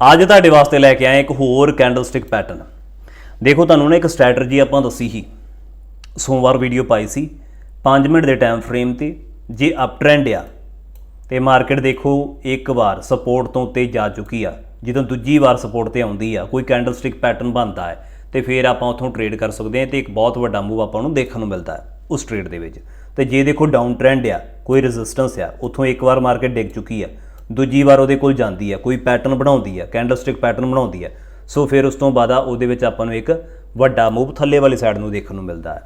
ਅੱਜ ਤੁਹਾਡੇ ਵਾਸਤੇ ਲੈ ਕੇ ਆਏ ਇੱਕ ਹੋਰ ਕੈਂਡਲਸਟਿਕ ਪੈਟਰਨ ਦੇਖੋ, ਤੁਹਾਨੂੰ ਨਾ ਇੱਕ ਸਟ੍ਰੈਟਜੀ ਆਪਾਂ ਦੱਸੀ ਸੀ। ਸੋਮਵਾਰ ਵੀਡੀਓ ਪਾਈ ਸੀ। 5 ਮਿੰਟ ਦੇ ਟਾਈਮ ਫਰੇਮ ਤੇ ਜੇ ਅਪ ਟ੍ਰੈਂਡ ਆ, ਤੇ ਮਾਰਕੀਟ ਦੇਖੋ, ਇੱਕ ਵਾਰ ਸਪੋਰਟ ਤੋਂ ਉੱਤੇ ਜਾ ਚੁੱਕੀ ਆ। ਜਦੋਂ ਦੂਜੀ ਵਾਰ ਸਪੋਰਟ ਤੇ ਆਉਂਦੀ ਆ, ਕੋਈ ਕੈਂਡਲਸਟਿਕ ਪੈਟਰਨ ਬਣਦਾ ਹੈ, ਤੇ ਫਿਰ ਆਪਾਂ ਉੱਥੋਂ ਟ੍ਰੇਡ ਕਰ ਸਕਦੇ ਹਾਂ, ਤੇ ਇੱਕ ਬਹੁਤ ਵੱਡਾ ਮੂਵ ਆਪਾਂ ਨੂੰ ਦੇਖਣ ਨੂੰ ਮਿਲਦਾ ਹੈ ਉਸ ਟ੍ਰੇਡ ਦੇ ਵਿੱਚ। ਤੇ ਜੇ ਦੇਖੋ ਡਾਊਨ ਟ੍ਰੈਂਡ ਆ, ਕੋਈ ਰੈਜ਼ਿਸਟੈਂਸ ਆ, ਉੱਥੋਂ ਇੱਕ ਵਾਰ ਮਾਰਕੀਟ ਡਿੱਗ ਚੁੱਕੀ ਆ। ਦੂਜੀ ਵਾਰ ਉਹਦੇ ਕੋਲ ਜਾਂਦੀ ਹੈ ਕੋਈ ਪੈਟਰਨ ਬਣਾਉਂਦੀ ਆ ਕੈਂਡਲਸਟਿਕ ਪੈਟਰਨ ਬਣਾਉਂਦੀ ਹੈ ਸੋ ਫਿਰ ਉਸ ਤੋਂ ਬਾਅਦ ਉਹਦੇ ਵਿੱਚ ਆਪਾਂ ਨੂੰ ਇੱਕ ਵੱਡਾ ਮੂਵ ਥੱਲੇ ਵਾਲੀ ਸਾਈਡ ਨੂੰ ਦੇਖਣ ਨੂੰ ਮਿਲਦਾ ਹੈ।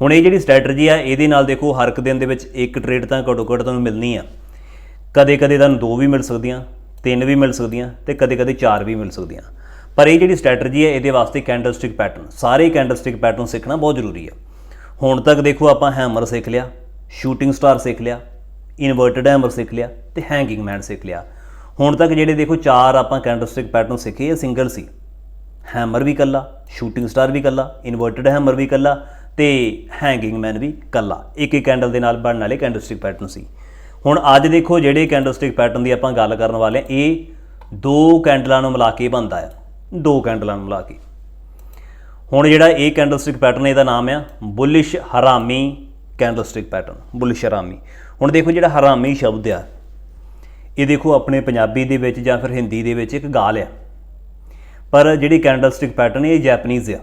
ਹੁਣ ਇਹ ਜਿਹੜੀ ਸਟ੍ਰੈਟਜੀ ਆ, ਇਹਦੇ ਨਾਲ ਦੇਖੋ ਹਰ ਇੱਕ ਦਿਨ ਦੇ ਵਿੱਚ ਇੱਕ ਟ੍ਰੇਡ ਤਾਂ ਘੱਟੋ ਘੱਟ ਤੁਹਾਨੂੰ ਮਿਲਣੀ ਆ। ਕਦੇ ਕਦੇ ਤੁਹਾਨੂੰ ਦੋ ਵੀ ਮਿਲ ਸਕਦੀਆਂ, ਤਿੰਨ ਵੀ ਮਿਲ ਸਕਦੀਆਂ ਤੇ ਕਦੇ ਕਦੇ ਚਾਰ ਵੀ ਮਿਲ ਸਕਦੀਆਂ। ਪਰ ਇਹ ਜਿਹੜੀ ਸਟ੍ਰੈਟਜੀ ਹੈ ਇਹਦੇ ਵਾਸਤੇ ਕੈਂਡਲਸਟਿਕ ਪੈਟਰਨ ਸਾਰੇ ਕੈਂਡਲਸਟਿਕ ਪੈਟਰਨ ਸਿੱਖਣਾ ਬਹੁਤ ਜ਼ਰੂਰੀ ਆ। ਹੁਣ ਤੱਕ ਦੇਖੋ ਆਪਾਂ ਹੈਮਰ ਸਿੱਖ ਲਿਆ ਸ਼ੂਟਿੰਗ ਸਟਾਰ ਸਿੱਖ ਲਿਆ ਇਨਵਰਟਡ ਹੈਮਰ ਸਿੱਖ ਲਿਆ ਤੇ ਹੈਂਗਿੰਗ ਮੈਨ ਸਿੱਖ ਲਿਆ। ਹੁਣ ਤੱਕ ਜਿਹੜੇ ਦੇਖੋ ਚਾਰ ਆਪਾਂ ਕੈਂਡਲਸਟਿਕ ਪੈਟਰਨ ਸਿੱਖੇ, ਇਹ ਸਿੰਗਲ ਸੀ। ਹੈਮਰ ਵੀ ਕੱਲਾ ਸ਼ੂਟਿੰਗ ਸਟਾਰ ਵੀ ਕੱਲਾ ਇਨਵਰਟਡ ਹੈਮਰ ਵੀ ਕੱਲਾ ਤੇ ਹੈਂਗਿੰਗ ਮੈਨ ਵੀ ਕੱਲਾ ਇੱਕ ਇੱਕ ਕੈਂਡਲ ਦੇ ਨਾਲ ਬਣਨ ਵਾਲੇ ਕੈਂਡਲਸਟਿਕ ਪੈਟਰਨ ਸੀ। ਹੁਣ ਅੱਜ ਦੇਖੋ ਜਿਹੜੇ ਕੈਂਡਲਸਟਿਕ ਪੈਟਰਨ ਦੀ ਆਪਾਂ ਗੱਲ ਕਰਨ ਵਾਲੇ ਹਾਂ, ਇਹ ਦੋ ਕੈਂਡਲਾਂ ਨੂੰ ਮਿਲਾ ਕੇ ਬਣਦਾ ਹੈ ਦੋ ਕੈਂਡਲਾਂ ਨੂੰ ਮਿਲਾ ਕੇ। ਹੁਣ ਜਿਹੜਾ ਇਹ ਕੈਂਡਲਸਟਿਕ ਪੈਟਰਨ ਇਹਦਾ ਨਾਮ ਆ bullish harami candlestick pattern bullish harami. ਹੁਣ ਦੇਖੋ ਜਿਹੜਾ ਹਰਾਮੀ ਸ਼ਬਦ ਆ, ਇਹ ਦੇਖੋ ਆਪਣੇ ਪੰਜਾਬੀ ਦੇ ਵਿੱਚ ਜਾਂ ਫਿਰ ਹਿੰਦੀ ਦੇ ਵਿੱਚ ਇੱਕ ਗਾਲ ਆ। ਪਰ ਜਿਹੜੀ ਕੈਂਡਲਸਟਿਕ ਪੈਟਰਨ ਇਹ ਜੈਪਨੀਜ਼ ਆ।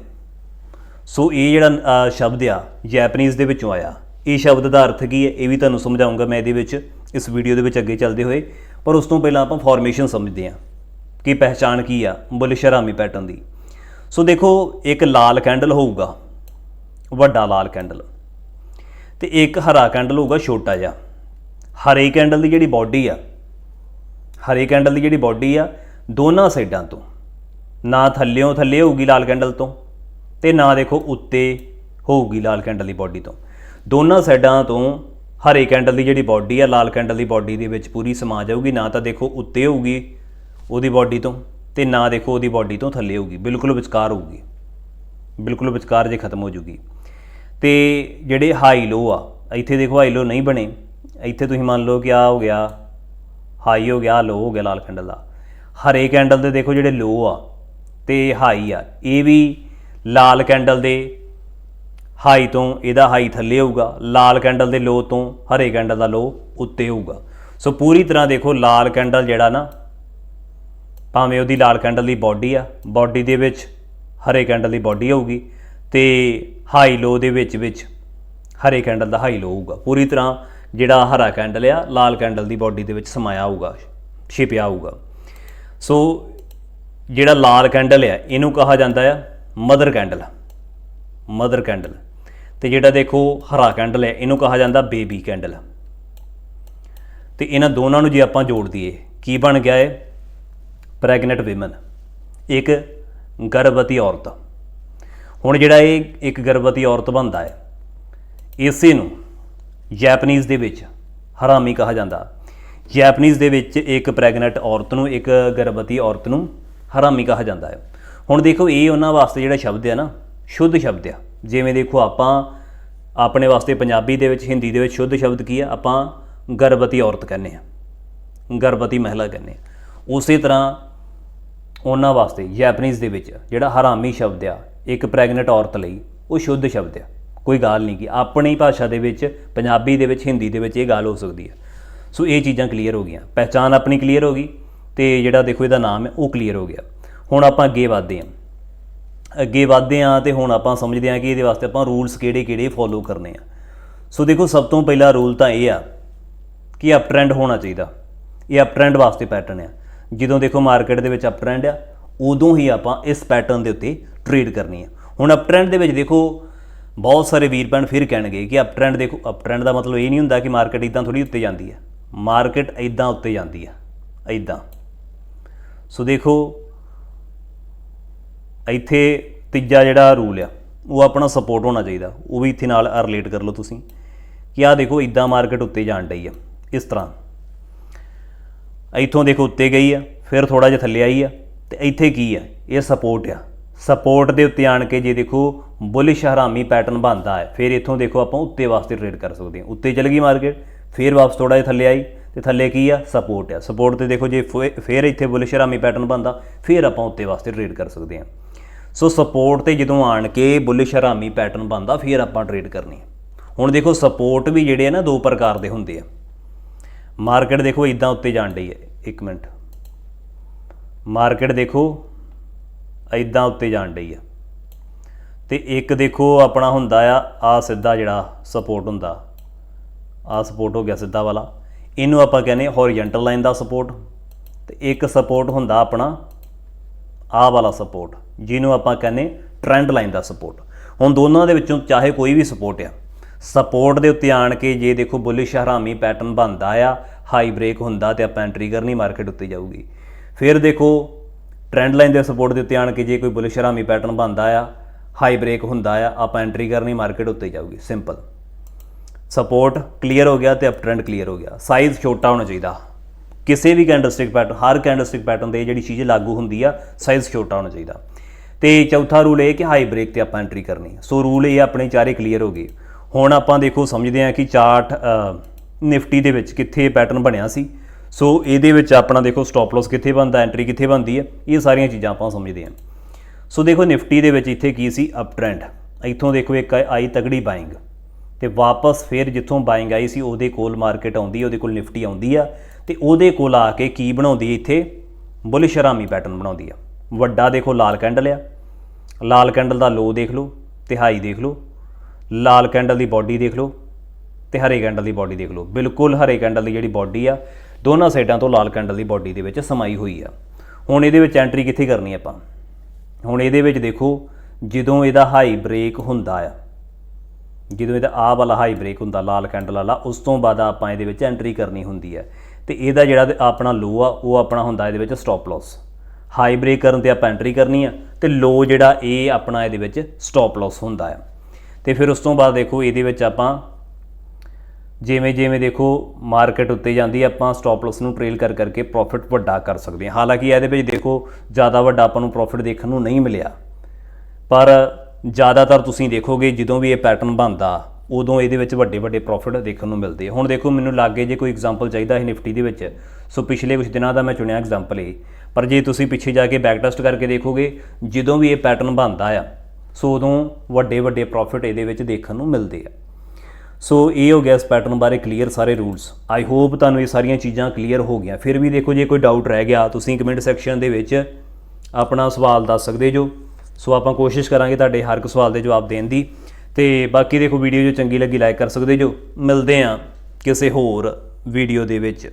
ਸੋ ਇਹ ਜਿਹੜਾ ਸ਼ਬਦ ਆ ਜੈਪਨੀਜ਼ ਦੇ ਵਿੱਚੋਂ ਆਇਆ। ਇਹ ਸ਼ਬਦ ਦਾ ਅਰਥ ਕੀ ਹੈ, ਇਹ ਵੀ ਤੁਹਾਨੂੰ ਸਮਝਾਉਂਗਾ ਮੈਂ ਇਹਦੇ ਵਿੱਚ, ਇਸ ਵੀਡੀਓ ਦੇ ਵਿੱਚ ਅੱਗੇ ਚੱਲਦੇ ਹੋਏ। ਪਰ ਉਸ ਤੋਂ ਪਹਿਲਾਂ ਆਪਾਂ ਫਾਰਮੇਸ਼ਨ ਸਮਝਦੇ ਹਾਂ ਕਿ ਪਹਿਚਾਣ ਕੀ ਆ ਬੁਲਿਸ਼ ਹਰਾਮੀ ਪੈਟਰਨ ਦੀ। ਸੋ ਦੇਖੋ, ਇੱਕ ਲਾਲ ਕੈਂਡਲ ਹੋਊਗਾ, ਵੱਡਾ ਲਾਲ ਕੈਂਡਲ ਤੇ ਇੱਕ ਹਰਾ ਕੈਂਡਲ ਹੋਊਗਾ ਛੋਟਾ ਜਿਹਾ। ਹਰੇ ਕੈਂਡਲ ਦੀ ਜਿਹੜੀ ਬਾਡੀ ਆ, ਹਰੇ ਕੈਂਡਲ ਦੀ ਜਿਹੜੀ ਬਾਡੀ ਆ, ਦੋਨਾਂ ਸਾਈਡਾਂ ਤੋਂ। ਨਾ ਥੱਲਿਓਂ, ਥੱਲੇ ਹੋਊਗੀ ਲਾਲ ਕੈਂਡਲ ਤੋਂ ਤੇ ਨਾ ਦੇਖੋ ਉੱਤੇ ਹੋਊਗੀ ਲਾਲ ਕੈਂਡਲ ਦੀ ਬਾਡੀ ਤੋਂ। ਦੋਨਾਂ ਸਾਈਡਾਂ ਤੋਂ ਹਰੇ ਕੈਂਡਲ ਦੀ ਜਿਹੜੀ ਬਾਡੀ ਆ, ਲਾਲ ਕੈਂਡਲ ਦੀ ਬਾਡੀ ਦੇ ਵਿੱਚ ਪੂਰੀ ਸਮਾ ਜਾਊਗੀ। ਨਾ ਤਾਂ ਦੇਖੋ ਉੱਤੇ ਹੋਊਗੀ ਉਹਦੀ ਬਾਡੀ ਤੋਂ ਤੇ ਨਾ ਦੇਖੋ ਉਹਦੀ ਬਾਡੀ ਤੋਂ ਥੱਲੇ ਹੋਊਗੀ। ਬਿਲਕੁਲ ਵਿਚਕਾਰ ਹੋਊਗੀ। ਬਿਲਕੁਲ ਵਿਚਕਾਰ ਜੇ ਖਤਮ ਹੋ ਜੂਗੀ ਤੇ ਜਿਹੜੇ ਹਾਈ ਲੋ ਆ, ਇੱਥੇ ਦੇਖੋ ਹਾਈ ਲੋ ਨਹੀਂ ਬਣੇ। ਇੱਥੇ ਤੁਸੀਂ ਮੰਨ ਲਓ ਕਿ ਆ ਹੋ ਗਿਆ ਹਾਈ ਹੋ ਗਿਆ ਲੋ ਹੋ ਗਿਆ ਲਾਲ ਕੈਂਡਲ ਦਾ। ਹਰੇ ਕੈਂਡਲ ਦੇ ਦੇਖੋ ਜਿਹੜੇ ਲੋ ਆ ਤੇ ਹਾਈ ਆ, ਇਹ ਵੀ ਲਾਲ ਕੈਂਡਲ ਦੇ ਹਾਈ ਤੋਂ ਇਹਦਾ ਹਾਈ ਥੱਲੇ ਹੋਊਗਾ, ਲਾਲ ਕੈਂਡਲ ਦੇ ਲੋ ਤੋਂ ਹਰੇ ਕੈਂਡਲ ਦਾ ਲੋ ਉੱਤੇ ਹੋਊਗਾ। ਸੋ ਪੂਰੀ ਤਰ੍ਹਾਂ ਦੇਖੋ ਲਾਲ ਕੈਂਡਲ ਜਿਹੜਾ ਨਾ, ਭਾਵੇਂ ਉਹਦੀ ਲਾਲ ਕੈਂਡਲ ਦੀ ਬਾਡੀ ਆ ਬਾਡੀ ਦੇ ਵਿੱਚ ਹਰੇ ਕੈਂਡਲ ਦੀ ਬਾਡੀ ਹੋਊਗੀ ਤੇ ਹਾਈ ਲੋ ਦੇ ਵਿੱਚ ਵਿੱਚ ਹਰੇ ਕੈਂਡਲ ਦਾ ਹਾਈ ਲੋ ਹੋਊਗਾ। ਪੂਰੀ ਤਰ੍ਹਾਂ ਜਿਹੜਾ ਹਰਾ ਕੈਂਡਲ ਆ, ਲਾਲ ਕੈਂਡਲ ਦੀ ਬਾਡੀ ਦੇ ਵਿੱਚ ਸਮਾਇਆ ਹੋਊਗਾ, ਛਿਪਿਆ ਹੋਊਗਾ। ਸੋ ਜਿਹੜਾ ਲਾਲ ਕੈਂਡਲ ਆ, ਇਹਨੂੰ ਕਹਾ ਜਾਂਦਾ ਆ ਮਦਰ ਕੈਂਡਲ। Mother candle. ਤੇ ਜਿਹੜਾ ਦੇਖੋ ਹਰਾ ਕੈਂਡਲ ਹੈ ਇਹਨੂੰ ਕਹਾ ਜਾਂਦਾ ਬੇਬੀ ਕੈਂਡਲ। ਤੇ ਇਹਨਾਂ ਦੋਨਾਂ ਨੂੰ ਜੇ ਆਪਾਂ ਜੋੜ ਦਈਏ, ਕੀ ਬਣ ਗਿਆ ਹੈ ਪ੍ਰੈਗਨੈਂਟ ਔਮਨ ਇੱਕ ਗਰਭਵਤੀ ਔਰਤ। ਹੁਣ ਜਿਹੜਾ ਇਹ ਇੱਕ ਗਰਭਵਤੀ ਔਰਤ ਬਣਦਾ ਹੈ ਇਸੇ ਨੂੰ ਜੈਪਨੀਜ਼ ਦੇ ਵਿੱਚ ਹਰਾਮੀ ਕਹਾ ਜਾਂਦਾ। ਜੈਪਨੀਜ਼ ਦੇ ਵਿੱਚ ਇੱਕ ਪ੍ਰੈਗਨੈਂਟ ਔਰਤ ਨੂੰ, ਇੱਕ ਗਰਭਵਤੀ ਔਰਤ ਨੂੰ ਹਰਾਮੀ ਕਹਾ ਜਾਂਦਾ ਹੈ। ਹੁਣ ਦੇਖੋ, ਇਹ ਉਹਨਾਂ ਵਾਸਤੇ ਜਿਹੜਾ ਸ਼ਬਦ ਹੈ ਨਾ, ਸ਼ੁੱਧ ਸ਼ਬਦ ਆ। ਜਿਵੇਂ ਦੇਖੋ, ਆਪਾਂ ਆਪਣੇ ਵਾਸਤੇ ਪੰਜਾਬੀ ਦੇ ਵਿੱਚ, ਹਿੰਦੀ ਦੇ ਵਿੱਚ ਸ਼ੁੱਧ ਸ਼ਬਦ ਕੀ ਆ? ਆਪਾਂ ਗਰਭਵਤੀ ਔਰਤ ਕਹਿੰਦੇ ਆ ਗਰਭਵਤੀ ਮਹਿਲਾ ਕਹਿੰਦੇ ਆ ਉਸੇ ਤਰ੍ਹਾਂ ਉਹਨਾਂ ਵਾਸਤੇ ਜੈਪਨੀਜ਼ ਦੇ ਵਿੱਚ ਜਿਹੜਾ ਹਰਾਮੀ ਸ਼ਬਦ ਆ ਇੱਕ ਪ੍ਰੈਗਨੈਂਟ ਔਰਤ ਲਈ ਉਹ ਸ਼ੁੱਧ ਸ਼ਬਦ ਆ। ਕੋਈ ਗੱਲ ਨਹੀਂ ਕਿ ਆਪਣੀ ਭਾਸ਼ਾ ਦੇ ਵਿੱਚ, ਪੰਜਾਬੀ ਦੇ ਵਿੱਚ, ਹਿੰਦੀ ਦੇ ਵਿੱਚ ਇਹ ਗੱਲ ਹੋ ਸਕਦੀ ਹੈ ਸੋ ਇਹ ਚੀਜ਼ਾਂ ਕਲੀਅਰ ਹੋ ਗਈਆਂ। ਪਹਿਚਾਨ ਆਪਣੀ ਕਲੀਅਰ ਹੋ ਗਈ ਤੇ ਜਿਹੜਾ ਦੇਖੋ ਇਹਦਾ ਨਾਮ ਹੈ, ਉਹ ਕਲੀਅਰ ਹੋ ਗਿਆ। ਹੁਣ ਆਪਾਂ ਅੱਗੇ ਵਧਦੇ ਹਾਂ। ਅੱਗੇ ਵਧਦੇ ਹਾਂ ਤੇ ਹੁਣ ਆਪਾਂ ਸਮਝਦੇ ਹਾਂ ਕਿ ਇਹਦੇ ਵਾਸਤੇ ਆਪਾਂ ਰੂਲਸ ਕਿਹੜੇ-ਕਿਹੜੇ ਫੋਲੋ ਕਰਨੇ ਆ। ਸੋ ਦੇਖੋ, ਸਭ ਤੋਂ ਪਹਿਲਾ ਰੂਲ ਤਾਂ ਇਹ ਆ ਕਿ ਅਪ ਟ੍ਰੈਂਡ ਹੋਣਾ ਚਾਹੀਦਾ। ਇਹ ਅਪ ਟ੍ਰੈਂਡ ਵਾਸਤੇ ਪੈਟਰਨ ਆ। ਜਦੋਂ ਦੇਖੋ ਮਾਰਕੀਟ ਦੇ ਵਿੱਚ ਅਪ ਟ੍ਰੈਂਡ ਆ ਉਦੋਂ ਹੀ ਆਪਾਂ ਇਸ ਪੈਟਰਨ ਦੇ ਉੱਤੇ ਟ੍ਰੇਡ ਕਰਨੀ ਹੈ। ਹੁਣ ਅਪ ਟ੍ਰੈਂਡ ਦੇ ਵਿੱਚ ਦੇਖੋ, ਬਹੁਤ ਸਾਰੇ ਵੀਰ ਭੈਣ ਫਿਰ ਕਹਿਣਗੇ ਕਿ ਅਪ ਟ੍ਰੈਂਡ ਦੇਖੋ ਅਪ ਟ੍ਰੈਂਡ ਦਾ ਮਤਲਬ ਇਹ ਨਹੀਂ ਹੁੰਦਾ ਕਿ ਮਾਰਕੀਟ ਇਦਾਂ ਥੋੜੀ ਉੱਤੇ ਜਾਂਦੀ ਹੈ। ਮਾਰਕੀਟ ਇਦਾਂ ਉੱਤੇ ਜਾਂਦੀ ਹੈ ਇਦਾਂ ਸੋ ਦੇਖੋ, ਇੱਥੇ ਤੀਜਾ ਜਿਹੜਾ ਰੂਲ ਆ, ਉਹ ਆਪਣਾ ਸਪੋਰਟ ਹੋਣਾ ਚਾਹੀਦਾ। ਉਹ ਵੀ ਇੱਥੇ ਨਾਲ ਰਿਲੇਟ ਕਰ ਲਓ ਤੁਸੀਂ ਕਿ ਆਹ ਦੇਖੋ ਇਦਾਂ ਮਾਰਕੀਟ ਉੱਤੇ ਜਾਣ ਡਈ ਆ। ਇਸ ਤਰ੍ਹਾਂ। ਇੱਥੋਂ ਦੇਖੋ, ਉੱਤੇ ਗਈ ਆ, ਫਿਰ ਥੋੜਾ ਜਿਹਾ ਥੱਲੇ ਆਈ ਆ। ਤੇ ਇੱਥੇ ਕੀ ਆ? ਇਹ ਸਪੋਰਟ ਆ। ਸਪੋਰਟ ਦੇ ਉੱਤੇ ਆਣ ਕੇ ਜੇ ਦੇਖੋ ਬੁਲਿਸ਼ ਹਰਾਮੀ ਪੈਟਰਨ ਬਣਦਾ ਹੈ। ਫਿਰ ਇੱਥੋਂ ਦੇਖੋ ਆਪਾਂ ਉੱਤੇ ਵਾਸਤੇ ਟ੍ਰੇਡ ਕਰ ਸਕਦੇ ਹਾਂ। ਉੱਤੇ ਚਲ ਗਈ ਮਾਰਕੀਟ ਫਿਰ ਵਾਪਸ ਥੋੜਾ ਜਿਹਾ ਥੱਲੇ ਆਈ ਤੇ ਥੱਲੇ ਕੀ ਆ? ਸਪੋਰਟ ਆ। ਸਪੋਰਟ ਤੇ ਦੇਖੋ ਜੇ ਫਿਰ ਇੱਥੇ ਬੁਲਿਸ਼ ਹਰਾਮੀ ਪੈਟਰਨ ਬਣਦਾ, ਫਿਰ ਆਪਾਂ ਉੱਤੇ ਵਾਸਤੇ ਟ੍ਰੇਡ ਕਰ ਸਕਦੇ ਹਾਂ। ਸੋ ਸਪੋਰਟ ਤੇ ਜਦੋਂ ਆਣ ਕੇ ਬੁਲਿਸ਼ ਹਰਾਮੀ ਪੈਟਰਨ ਬਣਦਾ, ਫਿਰ ਆਪਾਂ ਟ੍ਰੇਡ ਕਰਨੀ ਹੁਣ ਦੇਖੋ ਸਪੋਰਟ ਵੀ ਜਿਹੜੇ ਆ ਨਾ, ਦੋ ਪ੍ਰਕਾਰ ਦੇ ਹੁੰਦੇ ਆ। ਮਾਰਕੀਟ ਦੇਖੋ ਇਦਾਂ ਉੱਤੇ ਜਾਣ ਡਈ ਹੈ। ਇੱਕ ਮਿੰਟ। ਮਾਰਕੀਟ ਦੇਖੋ ਇਦਾਂ ਉੱਤੇ ਜਾਣ ਡਈ ਆ। ਤੇ ਇੱਕ ਦੇਖੋ, ਆਪਣਾ ਹੁੰਦਾ ਆ ਆ ਸਿੱਧਾ ਜਿਹੜਾ ਸਪੋਰਟ ਹੁੰਦਾ। ਆ ਸਪੋਰਟ ਹੋ ਗਿਆ ਸਿੱਧਾ ਵਾਲਾ। ਇਹਨੂੰ ਆਪਾਂ ਕਹਿੰਦੇ ਹੌਰੀਜ਼ੌਂਟਲ ਲਾਈਨ ਦਾ ਸਪੋਰਟ ਤੇ ਇੱਕ ਸਪੋਰਟ ਹੁੰਦਾ ਆਪਣਾ ਆ ਵਾਲਾ ਸਪੋਰਟ ਜਿਹਨੂੰ ਆਪਾਂ ਕਹਿੰਦੇ ਟ੍ਰੈਂਡ ਲਾਈਨ ਦਾ ਸਪੋਰਟ ਹੁਣ ਦੋਨਾਂ ਦੇ ਵਿੱਚੋਂ ਚਾਹੇ ਕੋਈ ਵੀ ਸਪੋਰਟ ਆ ਸਪੋਰਟ ਦੇ ਉੱਤੇ ਆਣ ਕੇ ਜੇ ਦੇਖੋ ਬੁਲਿਸ਼ ਹਰਾਮੀ ਪੈਟਰਨ ਬਣਦਾ ਆ ਹਾਈ ਬ੍ਰੇਕ ਹੁੰਦਾ ਤੇ ਆਪਾਂ ਐਂਟਰੀ ਕਰਨੀ ਮਾਰਕੀਟ ਉੱਤੇ ਜਾਊਗੀ। ਫਿਰ ਦੇਖੋ ਟ੍ਰੈਂਡ ਲਾਈਨ ਦੇ ਸਪੋਰਟ ਦੇ ਉੱਤੇ ਆਣ ਕੇ ਜੇ ਕੋਈ ਬੁਲਿਸ਼ ਹਰਾਮੀ ਪੈਟਰਨ ਬਣਦਾ ਆ ਹਾਈ ਬ੍ਰੇਕ ਹੁੰਦਾ ਆ, ਆਪਾਂ ਐਂਟਰੀ ਕਰਨੀ ਮਾਰਕੀਟ ਉੱਤੇ ਜਾਊਗੀ ਸਿੰਪਲ ਸਪੋਰਟ ਕਲੀਅਰ ਹੋ ਗਿਆ ਤੇ ਅਪ ਟ੍ਰੈਂਡ ਕਲੀਅਰ ਹੋ ਗਿਆ। ਸਾਈਜ਼ ਛੋਟਾ ਹੋਣਾ ਚਾਹੀਦਾ। ਕਿਸੇ ਵੀ ਕੈਂਡਲਸਟਿਕ ਪੈਟਰਨ ਹਰ ਕੈਂਡਲਸਟਿਕ ਪੈਟਰਨ ਤੇ ਜਿਹੜੀ ਚੀਜ਼ ਲਾਗੂ ਹੁੰਦੀ ਆ ਸਾਈਜ਼ ਛੋਟਾ ਹੋਣਾ ਚਾਹੀਦਾ। ਤੇ ਚੌਥਾ ਰੂਲ ਇਹ ਕਿ ਹਾਈ ਬ੍ਰੇਕ ਤੇ ਆਪਾਂ ਐਂਟਰੀ ਕਰਨੀ ਸੋ ਰੂਲ ਇਹ ਆਪਣੇ ਚਾਰੇ ਕਲੀਅਰ ਹੋ ਗਏ। ਹੁਣ ਆਪਾਂ ਦੇਖੋ, ਸਮਝਦੇ ਹਾਂ ਕਿ ਚਾਰਟ ਨਿਫਟੀ ਦੇ ਵਿੱਚ ਕਿੱਥੇ ਪੈਟਰਨ ਬਣਿਆ ਸੀ। ਸੋ ਇਹਦੇ ਵਿੱਚ ਆਪਣਾ ਦੇਖੋ ਸਟਾਪ ਲਾਸ ਕਿੱਥੇ ਬਣਦਾ ਐਂਟਰੀ ਕਿੱਥੇ ਬਣਦੀ ਹੈ, ਇਹ ਸਾਰੀਆਂ ਚੀਜ਼ਾਂ ਆਪਾਂ ਸਮਝਦੇ ਹਾਂ। ਸੋ ਦੇਖੋ ਨਿਫਟੀ ਦੇ ਵਿੱਚ ਇੱਥੇ ਕੀ ਸੀ? ਅਪ ਟ੍ਰੈਂਡ ਇੱਥੋਂ ਦੇਖੋ ਇੱਕ ਆਈ ਤਗੜੀ ਬਾਇੰਗ ਤੇ ਵਾਪਸ ਫਿਰ ਜਿੱਥੋਂ ਬਾਇੰਗ ਆਈ ਸੀ, ਉਹਦੇ ਕੋਲ ਮਾਰਕੀਟ ਆਉਂਦੀ ਉਹਦੇ ਕੋਲ ਨਿਫਟੀ ਆਉਂਦੀ ਆ, ਤੇ ਉਹਦੇ ਕੋਲ ਆ ਕੇ ਕੀ ਬਣਾਉਂਦੀ ਇੱਥੇ? ਬੁਲਿਸ਼ ਹਰਾਮੀ ਪੈਟਰਨ ਬਣਾਉਂਦੀ ਆ। ਵੱਡਾ ਦੇਖੋ ਲਾਲ ਕੈਂਡਲ ਆ। ਲਾਲ ਕੈਂਡਲ ਦਾ ਲੋ ਦੇਖ ਲਓ ਤੇ ਹਾਈ ਦੇਖ ਲਓ। ਲਾਲ ਕੈਂਡਲ ਦੀ ਬਾਡੀ ਦੇਖ ਲਓ ਤੇ ਹਰੇ ਕੈਂਡਲ ਦੀ ਬਾਡੀ ਦੇਖ ਲਓ। ਬਿਲਕੁਲ ਹਰੇ ਕੈਂਡਲ ਦੀ ਜਿਹੜੀ ਬਾਡੀ ਆ ਦੋਨਾਂ ਸਾਈਡਾਂ ਤੋਂ ਲਾਲ ਕੈਂਡਲ ਦੀ ਬਾਡੀ ਦੇ ਵਿੱਚ ਸਮਾਈ ਹੋਈ ਆ। ਹੁਣ ਇਹਦੇ ਵਿੱਚ ਐਂਟਰੀ ਕਿੱਥੇ ਕਰਨੀ ਆਪਾਂ? ਹੁਣ ਇਹਦੇ ਵਿੱਚ ਦੇਖੋ, ਜਦੋਂ ਇਹਦਾ ਹਾਈ ਬ੍ਰੇਕ ਹੁੰਦਾ ਆ, ਜਦੋਂ ਇਹਦਾ ਆਹ ਵਾਲਾ ਹਾਈ ਬ੍ਰੇਕ ਹੁੰਦਾ, ਲਾਲ ਕੈਂਡਲ ਵਾਲਾ, ਉਸ ਤੋਂ ਬਾਅਦ ਆਪਾਂ ਇਹਦੇ ਵਿੱਚ ਐਂਟਰੀ ਕਰਨੀ ਹੁੰਦੀ ਹੈ ਤੇ ਇਹਦਾ ਜਿਹੜਾ ਆਪਣਾ ਲੋ ਆ, ਉਹ ਆਪਣਾ ਹੁੰਦਾ ਇਹਦੇ ਵਿੱਚ ਸਟਾਪ ਲਾਸ ਹਾਈ ਬ੍ਰੇਕ ਕਰਨ ਤੇ ਆਪਾਂ ਐਂਟਰੀ ਕਰਨੀ ਆ, ਤੇ ਲੋ ਜਿਹੜਾ ਇਹ ਆਪਣਾ ਇਹਦੇ ਵਿੱਚ ਸਟਾਪ ਲਾਸ ਹੁੰਦਾ ਆ। ਤੇ ਫਿਰ ਉਸ ਤੋਂ ਬਾਅਦ ਦੇਖੋ, ਇਹਦੇ ਵਿੱਚ ਆਪਾਂ ਜਿਵੇਂ ਜਿਵੇਂ ਦੇਖੋ ਮਾਰਕੀਟ ਉੱਤੇ ਜਾਂਦੀ ਆਪਾਂ ਸਟਾਪ ਲਾਸ ਨੂੰ ਟ੍ਰੇਲ ਕਰ ਕਰਕੇ ਪ੍ਰੋਫਿਟ ਵੱਡਾ ਕਰ ਸਕਦੇ ਹਾਂ। ਹਾਲਾਂਕਿ ਇਹਦੇ ਵਿੱਚ ਦੇਖੋ, ਜ਼ਿਆਦਾ ਵੱਡਾ ਆਪਾਂ ਨੂੰ ਪ੍ਰੋਫਿਟ ਦੇਖਣ ਨੂੰ ਨਹੀਂ ਮਿਲਿਆ। ਪਰ ਜ਼ਿਆਦਾਤਰ ਤੁਸੀਂ ਦੇਖੋਗੇ, ਜਦੋਂ ਵੀ ਇਹ ਪੈਟਰਨ ਬਣਦਾ, ਉਦੋਂ ਇਹਦੇ ਵਿੱਚ ਵੱਡੇ ਵੱਡੇ ਪ੍ਰੋਫਿਟ ਦੇਖਣ ਨੂੰ ਮਿਲਦੇ ਹੁਣ ਦੇਖੋ, ਮੈਨੂੰ ਲੱਗੇ ਜੇ ਕੋਈ ਐਗਜ਼ਾਮਪਲ ਚਾਹੀਦਾ ਹੈ ਨਿਫਟੀ ਦੇ ਵਿੱਚ, ਸੋ ਪਿਛਲੇ ਕੁਝ ਦਿਨਾਂ ਦਾ ਮੈਂ ਚੁਣਿਆ ਐਗਜ਼ਾਮਪਲ ਇਹ। ਪਰ ਜੇ ਤੁਸੀਂ ਪਿੱਛੇ ਜਾ ਕੇ ਬੈਕ ਟੈਸਟ ਕਰਕੇ ਦੇਖੋਗੇ, ਜਦੋਂ ਵੀ ਇਹ ਪੈਟਰਨ ਬਣਦਾ ਆ, ਸੋ ਉਦੋਂ ਵੱਡੇ ਵੱਡੇ ਪ੍ਰੋਫਿਟ ਇਹਦੇ ਵਿੱਚ ਦੇਖਣ ਨੂੰ ਮਿਲਦੇ ਆ। ਸੋ ਇਹ ਹੋ ਗਿਆ ਇਸ ਪੈਟਰਨ ਬਾਰੇ ਕਲੀਅਰ ਸਾਰੇ ਰੂਲਸ ਆਈ ਹੋਪ ਤੁਹਾਨੂੰ ਇਹ ਸਾਰੀਆਂ ਚੀਜ਼ਾਂ ਕਲੀਅਰ ਹੋ ਗਈਆਂ। ਫਿਰ ਵੀ ਦੇਖੋ, ਜੇ ਕੋਈ ਡਾਊਟ ਰਹਿ ਗਿਆ, ਤੁਸੀਂ ਕਮੈਂਟ ਸੈਕਸ਼ਨ ਦੇ ਵਿੱਚ ਆਪਣਾ ਸਵਾਲ ਦੱਸ ਸਕਦੇ ਜੋ। ਸੋ ਆਪਾਂ ਕੋਸ਼ਿਸ਼ ਕਰਾਂਗੇ ਤੁਹਾਡੇ ਹਰ ਇੱਕ ਸਵਾਲ ਦੇ ਜਵਾਬ ਦੇਣ ਦੀ। ਤੇ ਬਾਕੀ ਦੇਖੋ ਵੀਡੀਓ ਜੋ ਚੰਗੀ ਲੱਗੀ ਲਾਈਕ ਕਰ ਸਕਦੇ ਜੋ। ਮਿਲਦੇ ਆ ਕਿਸੇ ਹੋਰ ਵੀਡੀਓ ਦੇ ਵਿੱਚ।